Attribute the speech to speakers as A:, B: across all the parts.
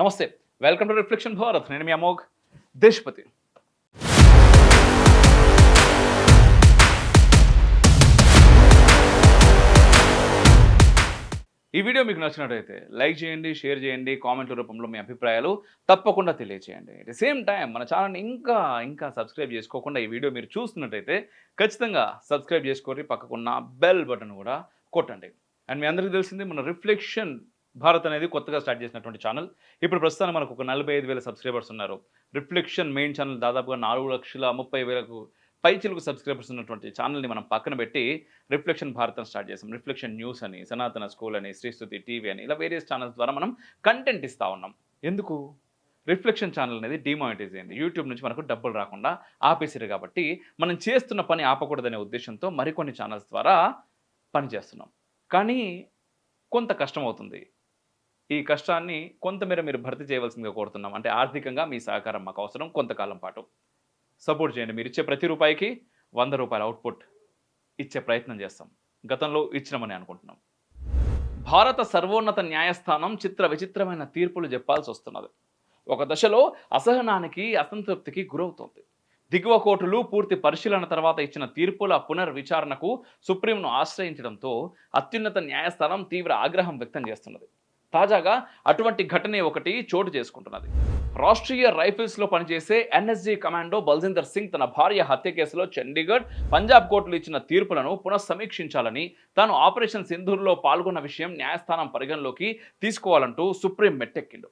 A: నమస్తే welcome to reflection Bharat. నేను మీ అమోఘ్ దేశపతి. ఈ వీడియో మీకు నచ్చినట్టయితే లైక్ చేయండి షేర్ చేయండి కామెంట్ల రూపంలో మీ అభిప్రాయాలు తప్పకుండా తెలియచేయండి. అట్ ద సేమ్ టైం మన ఛానల్ని ఇంకా ఇంకా సబ్స్క్రైబ్ చేసుకోకుండా ఈ వీడియో మీరు చూస్తున్నట్టయితే ఖచ్చితంగా సబ్స్క్రైబ్ చేసుకోండి. పక్కకున్న బెల్ బటన్ కూడా కొట్టండి. అండ్ మీ అందరికీ తెలిసింది మన రిఫ్లెక్షన్ భారత్ అనేది కొత్తగా స్టార్ట్ చేసినటువంటి ఛానల్. ఇప్పుడు ప్రస్తుతానికి మనకు ఒక నలభై ఐదు వేల సబ్స్క్రైబర్స్ ఉన్నారు. రిఫ్లెక్షన్ మెయిన్ ఛానల్ దాదాపుగా నాలుగు లక్షల ముప్పై వేలకు పైచిలకు సబ్స్క్రైబర్స్ ఉన్నటువంటి ఛానల్ని మనం పక్కన పెట్టి రిఫ్లెక్షన్ భారతం స్టార్ట్ చేసాం. రిఫ్లెక్షన్ న్యూస్ అని సనాతన స్కూల్ అని శ్రీస్తుతి టీవీ అని ఇలా వేరియస్ ఛానల్స్ ద్వారా మనం కంటెంట్ ఇస్తూ ఉన్నాం. ఎందుకు? రిఫ్లెక్షన్ ఛానల్ అనేది డిమానిటైజ్ అయింది. యూట్యూబ్ నుంచి మనకు డబ్బులు రాకుండా ఆపేసారు కాబట్టి మనం చేస్తున్న పని ఆపకూడదనే ఉద్దేశంతో మరికొన్ని ఛానల్స్ ద్వారా పని చేస్తున్నాం కానీ కొంత కష్టం అవుతుంది ఈ కష్టాన్ని కొంతమేర మీరు భర్తీ చేయవలసిందిగా కోరుతున్నాం. అంటే ఆర్థికంగా మీ సహకారం మాకు అవసరం కొంతకాలం పాటు. సపోర్ట్ చేయండి. మీరు ఇచ్చే ప్రతి రూపాయికి వంద రూపాయల అవుట్పుట్ ఇచ్చే ప్రయత్నం చేస్తాం. గతంలో ఇచ్చినామని అనుకుంటున్నాం. భారత సర్వోన్నత న్యాయస్థానం చిత్ర విచిత్రమైన తీర్పులు చెప్పాల్సి వస్తున్నది ఒక దశలో అసహనానికి అసంతృప్తికి గురవుతోంది. దిగువ కోర్టులు పూర్తి పరిశీలన తర్వాత ఇచ్చిన తీర్పుల పునర్విచారణకు సుప్రీంను ఆశ్రయించడంతో అత్యున్నత న్యాయస్థానం తీవ్ర ఆగ్రహం వ్యక్తం చేస్తున్నది. తాజాగా అటువంటి ఘటనే ఒకటి చోటు చేసుకుంటున్నది. రాష్ట్రీయ రైఫిల్స్లో పనిచేసే ఎన్ఎస్జీ కమాండో బల్జిందర్ సింగ్ తన భార్య హత్య కేసులో చండీగఢ్ పంజాబ్ కోర్టులు ఇచ్చిన తీర్పులను పునఃసమీక్షించాలని తాను ఆపరేషన్ సింధూర్లో పాల్గొన్న విషయం న్యాయస్థానం పరిగణలోకి తీసుకోవాలంటూ సుప్రీం మెట్టెక్కిండు.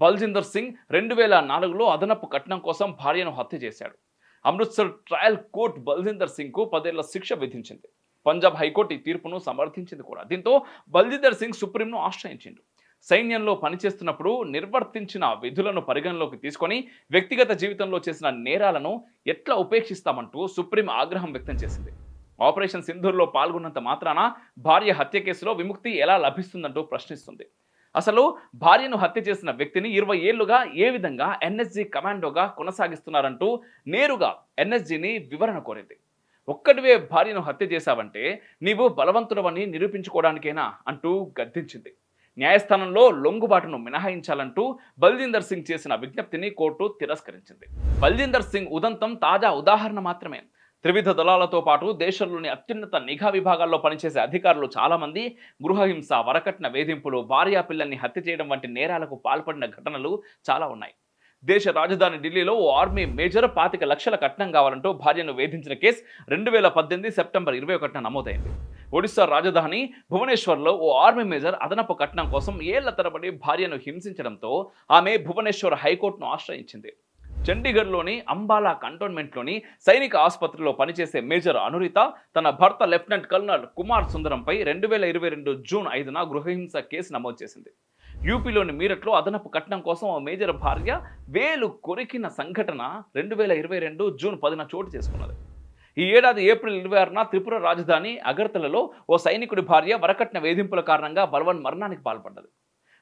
A: బల్జిందర్ సింగ్ రెండు వేల నాలుగులో అదనపు కట్నం కోసం భార్యను హత్య చేశాడు. అమృత్సర్ ట్రయల్ కోర్టు బల్జిందర్ సింగ్కు పదేళ్ళ శిక్ష విధించింది. పంజాబ్ హైకోర్టు ఈ తీర్పును సమర్థించింది కూడా. దీంతో బల్జిందర్ సింగ్ సుప్రీంను ఆశ్రయించిండు. సైన్యంలో పనిచేస్తున్నప్పుడు నిర్వర్తించిన విధులను పరిగణలోకి తీసుకొని వ్యక్తిగత జీవితంలో చేసిన నేరాలను ఎట్లా ఉపేక్షిస్తామంటూ సుప్రీం ఆగ్రహం వ్యక్తం చేసింది. ఆపరేషన్ సింధూర్లో పాల్గొన్నంత మాత్రాన భార్య హత్య కేసులో విముక్తి ఎలా లభిస్తుందంటూ ప్రశ్నిస్తుంది. అసలు భార్యను హత్య చేసిన వ్యక్తిని ఇరవై ఏళ్ళుగా ఏ విధంగా ఎన్ఎస్జీ కమాండోగా కొనసాగిస్తున్నారంటూ నేరుగా ఎన్ఎస్జీని వివరణ కోరింది. ఒక్కడివే భార్యను హత్య చేశావంటే నీవు బలవంతుడవని నిరూపించుకోవడానికేనా అంటూ గద్దించింది. న్యాయస్థానంలో లొంగుబాటును మినహాయించాలంటూ బల్జిందర్ సింగ్ చేసిన విజ్ఞప్తిని కోర్టు తిరస్కరించింది. బల్జిందర్ సింగ్ ఉదంతం తాజా ఉదాహరణ మాత్రమే. త్రివిధ దళాలతో పాటు దేశంలోని అత్యున్నత నిఘా విభాగాల్లో పనిచేసే అధికారులు చాలామంది గృహహింస వరకట్న వేధింపులు భార్యా పిల్లల్ని హత్య చేయడం వంటి నేరాలకు పాల్పడిన ఘటనలు చాలా ఉన్నాయి. దేశ రాజధాని ఢిల్లీలో ఓ ఆర్మీ మేజర్ పాతిక లక్షల కట్నం కావాలంటూ భార్యను వేధించిన కేసు రెండు వేల పద్దెనిమిది సెప్టెంబర్ ఇరవై ఒకటిన నమోదైంది. ఒడిశా రాజధాని భువనేశ్వర్లో ఓ ఆర్మీ మేజర్ అదనపు కట్నం కోసం ఏళ్ళ తరబడి భార్యను హింసించడంతో ఆమె భువనేశ్వర్ హైకోర్టును ఆశ్రయించింది. చండీగఢ్లోని అంబాలా కంటోన్మెంట్లోని సైనిక ఆసుపత్రిలో పనిచేసే మేజర్ అనురిత తన భర్త లెఫ్టినెంట్ కల్నల్ కుమార్ సుందరంపై రెండు వేల ఇరవై రెండు జూన్ ఐదున గృహహింస కేసు నమోదు చేసింది. యూపీలోని మీరట్లో అదనపు కట్నం కోసం ఆ మేజర్ భార్య వేలు కొరికిన సంఘటన రెండు వేల ఇరవై రెండు జూన్ పదిన చోటు చేసుకున్నది. ఈ ఏడాది ఏప్రిల్ ఇరవై ఆరున త్రిపుర రాజధాని అగర్తలలో ఓ సైనికుడి భార్య వరకట్న వేధింపుల కారణంగా బలవన్ మరణానికి పాల్పడ్డది.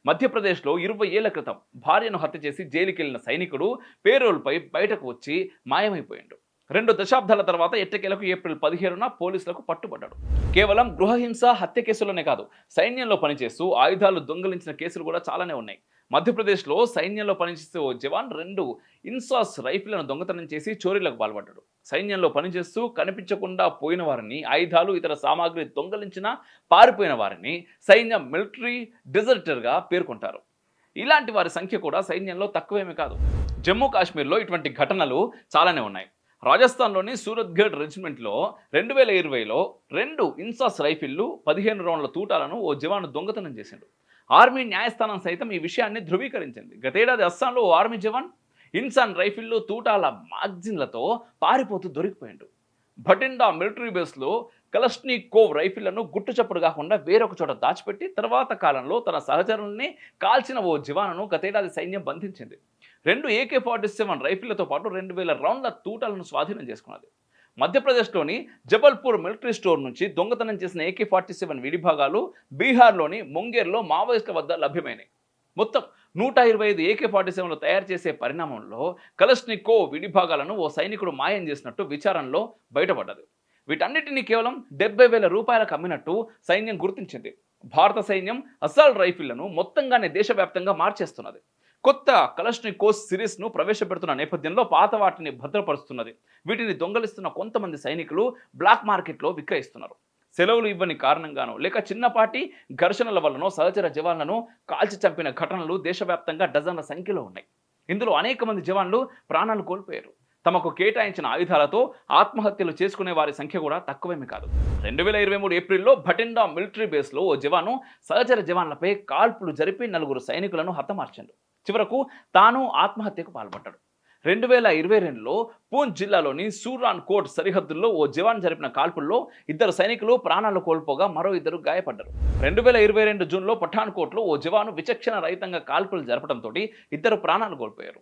A: మధ్యప్రదేశ్లో ఇరవై ఏళ్ళ క్రితం భార్యను హత్య చేసి జైలుకెళ్ళిన సైనికుడు పేరోల్పై బయటకు వచ్చి మాయమైపోయాడు. రెండు దశాబ్దాల తర్వాత ఎట్టకేలకు ఏప్రిల్ పదిహేనున పోలీసులకు పట్టుబడ్డాడు. కేవలం గృహహింస హత్య కేసులోనే కాదు సైన్యంలో పనిచేస్తూ ఆయుధాలు దొంగిలించిన కేసులు కూడా చాలానే ఉన్నాయి. మధ్యప్రదేశ్లో సైన్యంలో పనిచేసే ఓ జవాన్ రెండు ఇన్సాస్ రైఫిళ్ళను దొంగతనం చేసి చోరీలకు పాల్పడ్డాడు. సైన్యంలో పనిచేస్తూ కనిపించకుండా పోయిన వారిని ఆయుధాలు ఇతర సామాగ్రి దొంగలించిన పారిపోయిన వారిని సైన్యం మిలిటరీ డిజర్టర్గా పేర్కొంటారు. ఇలాంటి వారి సంఖ్య కూడా సైన్యంలో తక్కువేమీ కాదు. జమ్మూ కాశ్మీర్లో ఇటువంటి ఘటనలు చాలానే ఉన్నాయి. రాజస్థాన్లోని సూరత్గఢ్ రెజిమెంట్లో రెండు వేల ఇరవైలో రెండు ఇన్సాస్ రైఫిళ్ళు పదిహేను రౌండ్ల తూటాలను ఓ జవాను దొంగతనం చేశాడు. ఆర్మీ న్యాయస్థానం సైతం ఈ విషయాన్ని ధృవీకరించింది. గతేడాది అస్సాంలో ఓ ఆర్మీ జవాన్ ఇన్సాన్ రైఫిల్లో తూటాల మ్యాగ్జిన్లతో పారిపోతూ దొరికిపోయాడు. భటిండా మిలిటరీ బేస్లో కలస్నీ కోవ్ రైఫిళ్ళను గుట్టుచప్పుడు కాకుండా వేరొక చోట దాచిపెట్టి తర్వాత కాలంలో తన సహచరుల్ని కాల్చిన ఓ జవానును గతేడాది సైన్యం బంధించింది. రెండు ఏకే ఫార్టీ సెవెన్ రైఫిళ్ళతో పాటు రెండు వేల రౌండ్ల తూటాలను స్వాధీనం చేసుకున్నది. మధ్యప్రదేశ్లోని జబల్పూర్ మిలిటరీ స్టోర్ నుంచి దొంగతనం చేసిన ఏకే ఫార్టీ సెవెన్ విడిభాగాలు బీహార్లోని ముంగేర్లో మావోయిస్టుల వద్ద లభ్యమైనాయి. మొత్తం నూట ఇరవై ఐదు ఏకే ఫార్టీ సెవెన్లు తయారు చేసే పరిణామంలో కలస్నికో విడిభాగాలను ఓ సైనికుడు మాయం చేసినట్టు విచారణలో బయటపడ్డది. వీటన్నిటిని కేవలం డెబ్బై వేల రూపాయలకు అమ్మినట్టు సైన్యం గుర్తించింది. భారత సైన్యం అసాల్ట్ రైఫిళ్ళను మొత్తంగానే దేశవ్యాప్తంగా మార్చేస్తున్నది. కొత్త కలష్ని కోస్ సిరీస్ను ప్రవేశపెడుతున్న నేపథ్యంలో పాత వాటిని భద్రపరుస్తున్నది. వీటిని దొంగలిస్తున్న కొంతమంది సైనికులు బ్లాక్ మార్కెట్లో విక్రయిస్తున్నారు. సెలవులు ఇవ్వని కారణంగానో లేక చిన్నపాటి ఘర్షణల వల్లనో సహచర జవాన్లను కాల్చి చంపిన ఘటనలు దేశవ్యాప్తంగా డజన్ల సంఖ్యలో ఉన్నాయి. ఇందులో అనేక మంది జవాన్లు ప్రాణాలు కోల్పోయారు. తమకు కేటాయించిన ఆయుధాలతో ఆత్మహత్యలు చేసుకునే వారి సంఖ్య కూడా తక్కువేమీ కాదు. రెండు వేల ఇరవై మూడు ఏప్రిల్లో భటిండా మిలిటరీ బేస్లో ఓ జవాను సహచర జవాన్లపై కాల్పులు జరిపి నలుగురు సైనికులను హతమార్చాడు. చివరకు తాను ఆత్మహత్యకు పాల్పడ్డాడు. రెండు వేల ఇరవై రెండులో పూంచ్ జిల్లాలోని సూరాన్ కోట్ సరిహద్దుల్లో ఓ జవాన్ జరిపిన కాల్పుల్లో ఇద్దరు సైనికులు ప్రాణాలు కోల్పోగా మరో ఇద్దరు గాయపడ్డారు. రెండు వేల ఇరవై రెండు జూన్లో పఠాన్కోట్లో ఓ జవాను విచక్షణ రహితంగా కాల్పులు జరపడంతో ఇద్దరు ప్రాణాలు కోల్పోయారు.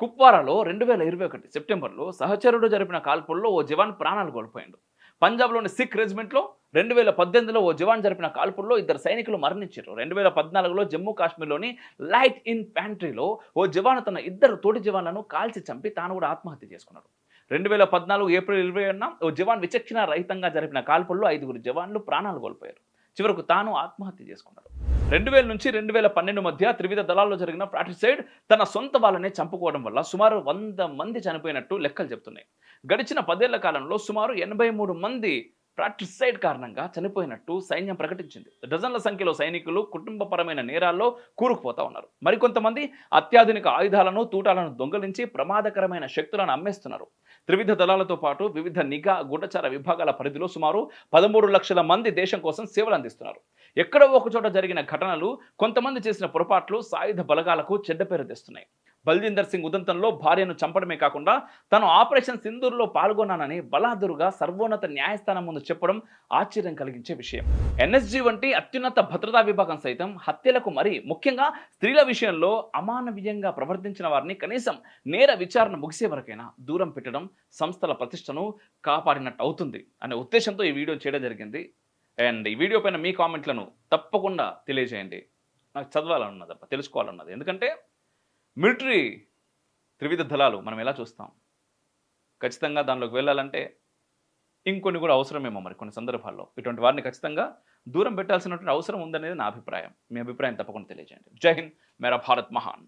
A: కుప్వారాలో రెండు వేల ఇరవై ఒకటి సెప్టెంబర్లో సహచరుడు జరిపిన కాల్పుల్లో ఓ జవాన్ ప్రాణాలు కోల్పోయాడు. పంజాబ్లోని సిక్ రెజిమెంట్లో రెండు వేల పద్దెనిమిదిలో ఓ జవాన్ జరిపిన కాల్పుల్లో ఇద్దరు సైనికులు మరణించారు. రెండు వేల పద్నాలుగులో జమ్మూ కాశ్మీర్లోని లైట్ ఇన్ ప్యాంట్రీలో ఓ జవాను తన ఇద్దరు తోటి జవాన్లను కాల్చి చంపి తాను కూడా ఆత్మహత్య చేసుకున్నాడు. రెండు వేల పద్నాలుగు ఏప్రిల్ ఇరవై ఏడున ఓ జవాన్ విచక్షణ రహితంగా జరిపిన కాల్పుల్లో ఐదుగురు జవాన్లు ప్రాణాలు కోల్పోయారు. చివరకు తాను ఆత్మహత్య చేసుకున్నాడు. రెండు వేల నుంచి రెండు వేల పన్నెండు మధ్య త్రివిధ దళాల్లో జరిగిన ఫ్రాటిసైడ్ తన సొంత వాళ్ళనే చంపుకోవడం వల్ల సుమారు వంద మంది చనిపోయినట్టు లెక్కలు చెబుతున్నాయి గడిచిన పదేళ్ళ కాలంలో సుమారు ఎనభై మూడు మంది ప్రాక్టిసైడ్ కారణంగా చనిపోయినట్టు సైన్యం ప్రకటించింది. డజన్ల సంఖ్యలో సైనికులు కుటుంబపరమైన నేరాల్లో కూరుకుపోతా ఉన్నారు. మరికొంతమంది అత్యాధునిక ఆయుధాలను తూటాలను దొంగలించి ప్రమాదకరమైన శక్తులను అమ్మేస్తున్నారు. త్రివిధ దళాలతో పాటు వివిధ నిఘా గుండచార విభాగాల పరిధిలో సుమారు పదమూడు లక్షల మంది దేశం కోసం సేవలు అందిస్తున్నారు. ఎక్కడో ఒక చోట జరిగిన ఘటనలు కొంతమంది చేసిన పొరపాట్లు సాయుధ బలగాలకు చెడ్డ పేరు తెస్తున్నాయి. బల్దీందర్ సింగ్ ఉదంతంలో భార్యను చంపడమే కాకుండా తను ఆపరేషన్ సింధూర్లో పాల్గొన్నానని బలాదురుగా సర్వోన్నత న్యాయస్థానం ముందు చెప్పడం ఆశ్చర్యం కలిగించే విషయం. ఎన్ఎస్జీ వంటి అత్యున్నత భద్రతా విభాగం సైతం హత్యలకు మరి ముఖ్యంగా స్త్రీల విషయంలో అమానవీయంగా ప్రవర్తించిన వారిని కనీసం నేర విచారణ ముగిసే వరకైనా దూరం పెట్టడం సంస్థల ప్రతిష్టను కాపాడినట్టు అవుతుంది అనే ఉద్దేశంతో ఈ వీడియో చేయడం జరిగింది. అండ్ ఈ వీడియో పైన మీ కామెంట్లను తప్పకుండా తెలియజేయండి. నాకు చదవాలన్నది తప్ప తెలుసుకోవాలన్నది. ఎందుకంటే మిలిటరీ త్రివిధ దళాలు మనం ఎలా చూస్తాం? ఖచ్చితంగా దానిలోకి వెళ్ళాలంటే ఇంకొన్ని కూడా అవసరమేమో మరి కొన్ని సందర్భాల్లో. ఇటువంటి వారిని ఖచ్చితంగా దూరం పెట్టాల్సినటువంటి అవసరం ఉందనేది నా అభిప్రాయం. మీ అభిప్రాయం తప్పకుండా తెలియజేయండి. జై హింద్ మేరా భారత్ మహాన్.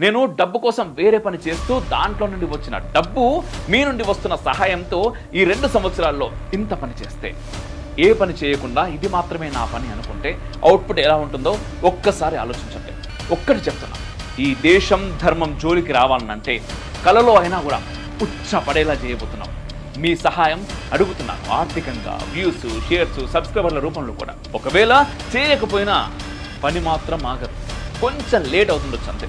A: నేను డబ్బు కోసం వేరే పని చేస్తూ దాంట్లో నుండి వచ్చిన డబ్బు మీ నుండి వస్తున్న సహాయంతో ఈ రెండు సంవత్సరాల్లో ఇంత పని చేస్తే ఏ పని చేయకుండా ఇది మాత్రమే నా పని అనుకుంటే అవుట్పుట్ ఎలా ఉంటుందో ఒక్కసారి ఆలోచించండి. ఒక్కటి చెప్తున్నా. ఈ దేశం ధర్మం జోలికి రావాలనంటే కలలో అయినా కూడా ఉచ్చపడేలా చేయబోతున్నాం. మీ సహాయం అడుగుతున్నాను. ఆర్థికంగా వ్యూస్ షేర్స్ సబ్స్క్రైబర్ల రూపంలో కూడా. ఒకవేళ చేయకపోయినా పని మాత్రం ఆగదు. కొంచెం లేట్ అవుతుండొచ్చు అంతే.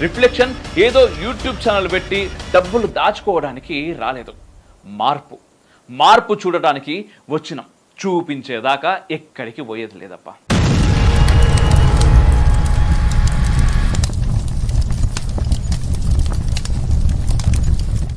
A: రిఫ్లెక్షన్ ఏదో యూట్యూబ్ ఛానల్ పెట్టి డబ్బులు దాచుకోవడానికి రాలేదు. మార్పు. మార్పు చూడటానికి వచ్చినాం. చూపించేదాకా ఎక్కడికి పోయేది లేదప్పా.